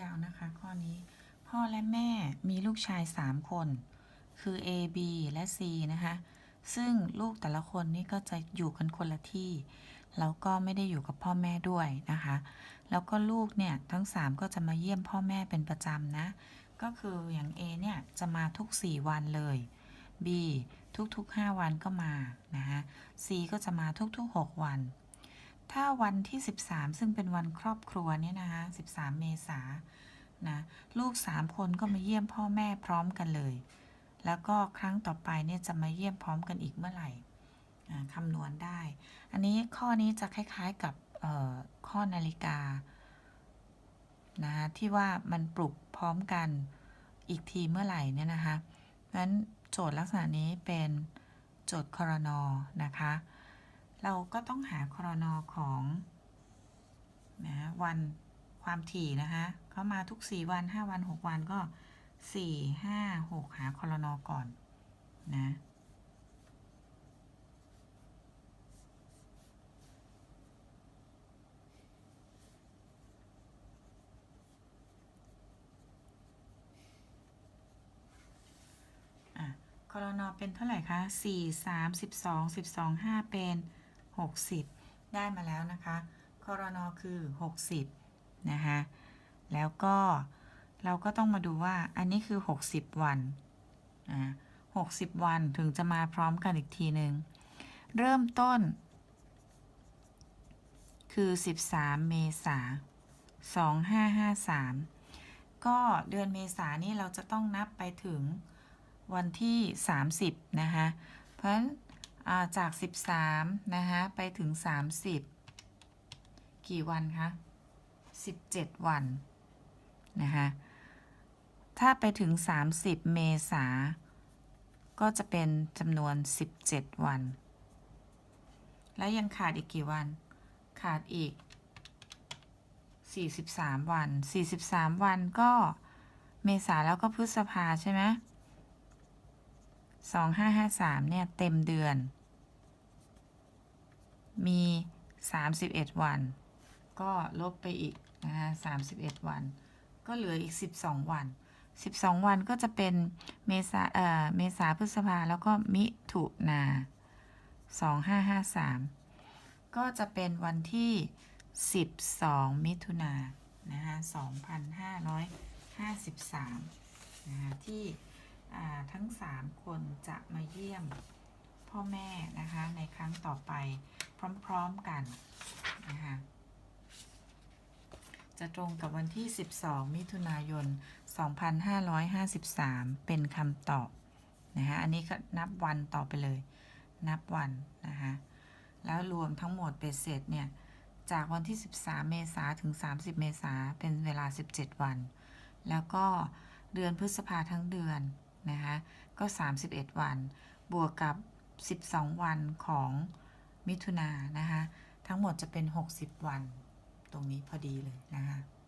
ยาวนะคะ ข้อนี้ พ่อและแม่มีลูกชาย 3 คน คือ A B และ C นะคะ ซึ่งลูกแต่ละคนนี่ก็จะอยู่กันคนละที่ แล้วก็ไม่ได้อยู่กับพ่อแม่ด้วยนะคะ แล้วก็ลูกเนี่ยทั้ง 3 ก็จะมาเยี่ยมพ่อแม่เป็นประจำนะ ก็คืออย่าง A เนี่ยจะมาทุก 4 วันเลย B ทุกๆ 5 วันก็มานะคะ C ก็จะมาทุกๆ 6 วัน ถ้าวันที่ 13 ซึ่งเป็นวันครอบครัวเนี่ยนะคะ13 เมษานะลูก 3 คนก็มาเยี่ยมพ่อแม่พร้อมกันเลย แล้วก็ครั้งต่อไปเนี่ยจะมาเยี่ยมพร้อมกันอีกเมื่อไหร่คำนวณได้ อันนี้ข้อนี้จะคล้ายๆกับข้อนาฬิกานะคะที่ว่ามันปลุกพร้อมกันอีกทีเมื่อไหร่เนี่ยนะคะเพราะฉะนั้นโจทย์ลักษณะนี้เป็นโจทย์คอรนอนะคะ เราก็ต้องหาคอรนอของนะวันความถี่นะคะเขามาทุก 4 วัน 5 วัน 6 วันก็ 4 5 6 หาคอรนอก่อนนะอะคอรนอเป็นเท่าไหร่คะ 4 3 12 12 5 เป็น 60 ได้มาแล้วนะคะคอรนอคือ 60 นะคะแล้วก็เราก็ต้องมาดูว่าอันนี้คือ 60 วันอ่า60 วันถึงจะมาพร้อมกันอีกทีหนึ่งเริ่มต้น คือ 13 เมษา2553 ก็เดือนเมษานี่เราจะต้องนับไปถึงวันที่ 30 นะคะเพราะฉะนั้น จาก 13 นะคะไปถึง 30 กี่วันคะ 17 วัน นะคะ ถ้าไปถึง 30 เมษา ก็จะเป็นจำนวน 17 วัน แล้วยังขาดอีกกี่วัน ขาดอีก 43 วัน 43 วันก็เมษาแล้วก็พฤษภาใช่ไหมสองห้าาสามเนี่ย เต็มเดือน มีสามสิบเอ็ดวัน ก็ลบไปอีกนะคะสามสิบเอ็ดวัน ก็เหลืออีกสิบสองวันสิบสองวันก็จะเป็นเมษาเอ่อเมษาพฤษภาแล้วก็มิถุนาสองห้าห้าสามก็จะเป็นวันที่สิบสองมิถุนานะคะสองพันห้าร้อยห้าสิบสามนะคะที่อ่าทั้ง 3 คนจะมาเยี่ยม พ่อแม่นะคะในครั้งต่อไปพร้อมๆกันนะคะจะตรงกับวันที่ 12 มิถุนายน 2553 เป็นคำตอบนะคะอันนี้ก็นับวันต่อไปเลย นับวันนะคะแล้วรวมทั้งหมดเป็นเสร็จเนี่ยจากวันที่ 13 เมษาถึง 30 เมษาเป็นเวลา 17 วัน แล้วก็เดือนพฤษภาทั้งเดือนนะคะก็ 31 วัน บวกกับ 12 วันของมิถุนานนะคะ ทั้งหมดจะเป็น 60 วัน ตรงนี้พอดีเลยนะคะ